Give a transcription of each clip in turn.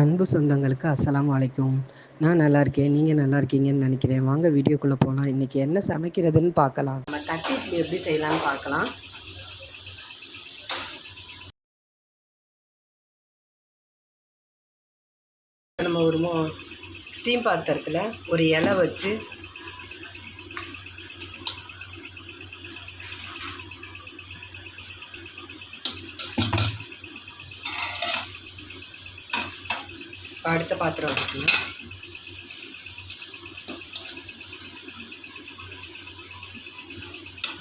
அன்பு சொந்தங்களுக்கு அஸ்லாம் வலைக்கும் நான் நல்லா இருக்கேன் நீங்கள் நல்லா இருக்கீங்கன்னு நினைக்கிறேன். வாங்க வீடியோக்குள்ளே போகலாம் இன்றைக்கி என்ன சமைக்கிறதுன்னு பார்க்கலாம். நம்ம தட்டி இட்லி எப்படி செய்யலாம்னு பார்க்கலாம். நம்ம ஒரு ஸ்டீம் பாத்திரத்தில் ஒரு இலை வச்சு இப்போ அடுத்த பாத்திரம் வச்சுக்கணும்.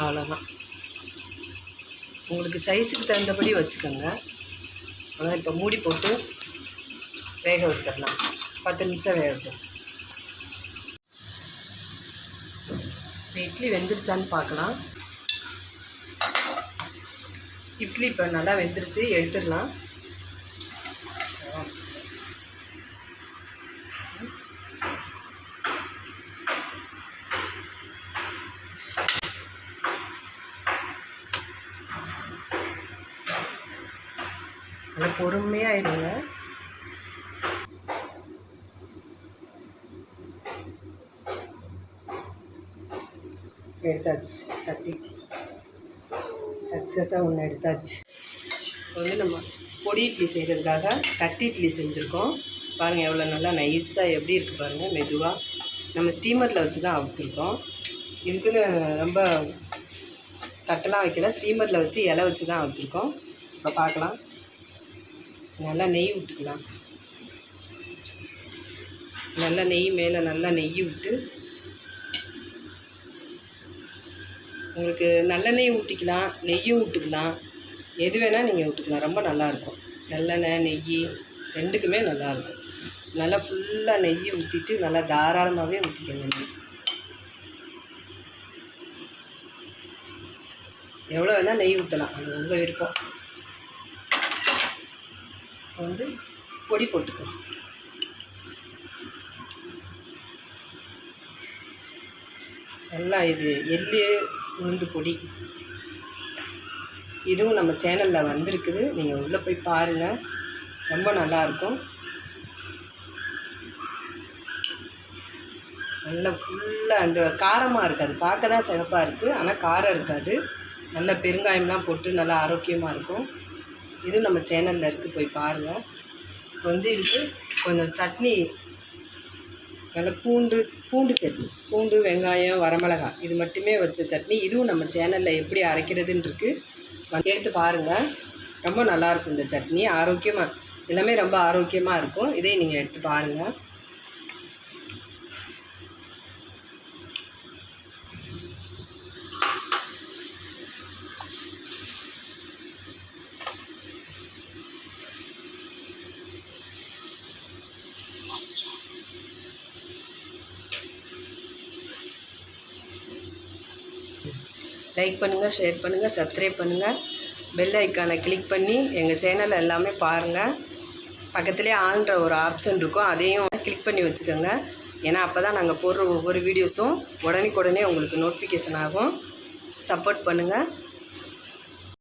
அவ்வளோதான் உங்களுக்கு சைஸுக்கு தகுந்தபடி வச்சுக்கோங்க. அதான் இப்போ மூடி போட்டு வேக வச்சிடலாம். பத்து நிமிஷம் வேகட்டும். இப்போ இட்லி வெந்துருச்சான்னு பார்க்கலாம். இட்லி இப்போ நல்லா வெந்துருச்சு எடுத்துடலாம். நல்லா பொறுமையாகிடுங்க எடுத்தாச்சு தட்டி. சக்ஸஸாக ஒன்று எடுத்தாச்சு. இப்போ வந்து நம்ம பொடி இட்லி செய்கிறதுக்காக தட்டி இட்லி செஞ்சுருக்கோம். பாருங்கள் எவ்வளோ நல்லா நைஸாக எப்படி இருக்குது பாருங்கள் மெதுவாக நம்ம ஸ்டீமரில் வச்சு தான் அவிச்சிருக்கோம். இதுக்குன்னு ரொம்ப தட்டெல்லாம் வைக்கல ஸ்டீமரில் வச்சு இலை வச்சு தான் அவிச்சிருக்கோம். இப்போ பார்க்கலாம். நல்லா நெய் விட்டுக்கலாம் நல்லா நெய் மேலே நல்லா நெய் விட்டு உங்களுக்கு நல்லெண்ணெய் ஊற்றிக்கலாம் நெய்யும் விட்டுக்கலாம் எது வேணால் நீங்கள் விட்டுக்கலாம் ரொம்ப நல்லாயிருக்கும் நல்லெண்ணெய் நெய் ரெண்டுக்குமே நல்லாயிருக்கும் நல்லா ஃபுல்லாக நெய் ஊற்றிட்டு நல்லா தாராளமாகவே ஊற்றிக்கங்க நெய் எவ்வளோ வேணால் நெய் ஊற்றலாம் அது உங்கள் விருப்பம். வந்து பொடி போட்டுக்கலாம் நல்லா இது எள்ளு உளுந்து பொடி. இதுவும் நம்ம சேனலில் வந்திருக்குது. நீங்கள் உள்ளே போய் பாருங்கள் ரொம்ப நல்லாயிருக்கும் நல்லா ஃபுல்லாக அந்த காரமாக இருக்காது. பார்க்க தான் சிகப்பாக இருக்குது ஆனால் காரம் இருக்காது. நல்ல பெருங்காயம்லாம் போட்டு நல்லா ஆரோக்கியமாக இருக்கும். இதுவும் நம்ம சேனலில் இருக்குது போய் பாருங்கள் இப்போ வந்து இதுக்கு கொஞ்சம் சட்னி நல்ல பூண்டு பூண்டு சட்னி பூண்டு வெங்காயம் வரமிளகாய் இது மட்டுமே வச்ச சட்னி. இதுவும் நம்ம சேனலில் எப்படி அரைக்கிறதுன்னு இருக்குது வந்து எடுத்து பாருங்கள் ரொம்ப நல்லாயிருக்கும் இந்த சட்னி. ஆரோக்கியமாக எல்லாமே ரொம்ப ஆரோக்கியமாக இருக்கும். இதை நீங்கள் எடுத்து பாருங்கள் லைக் பண்ணுங்கள் ஷேர் பண்ணுங்கள் சப்ஸ்கிரைப் பண்ணுங்கள் பெல் ஐக்கானை கிளிக் பண்ணி எங்கள் சேனல் எல்லாமே பாருங்கள் பக்கத்துலேயே ஆள்ன்ற ஒரு ஆப்ஷன் இருக்கும் அதையும் கிளிக் பண்ணி வச்சுக்கோங்க. ஏன்னா அப்போ தான் நாங்கள் போடுற ஒவ்வொரு வீடியோஸும் உடனுக்குடனே உங்களுக்கு நோட்டிஃபிகேஷன் ஆகும். சப்போர்ட் பண்ணுங்கள்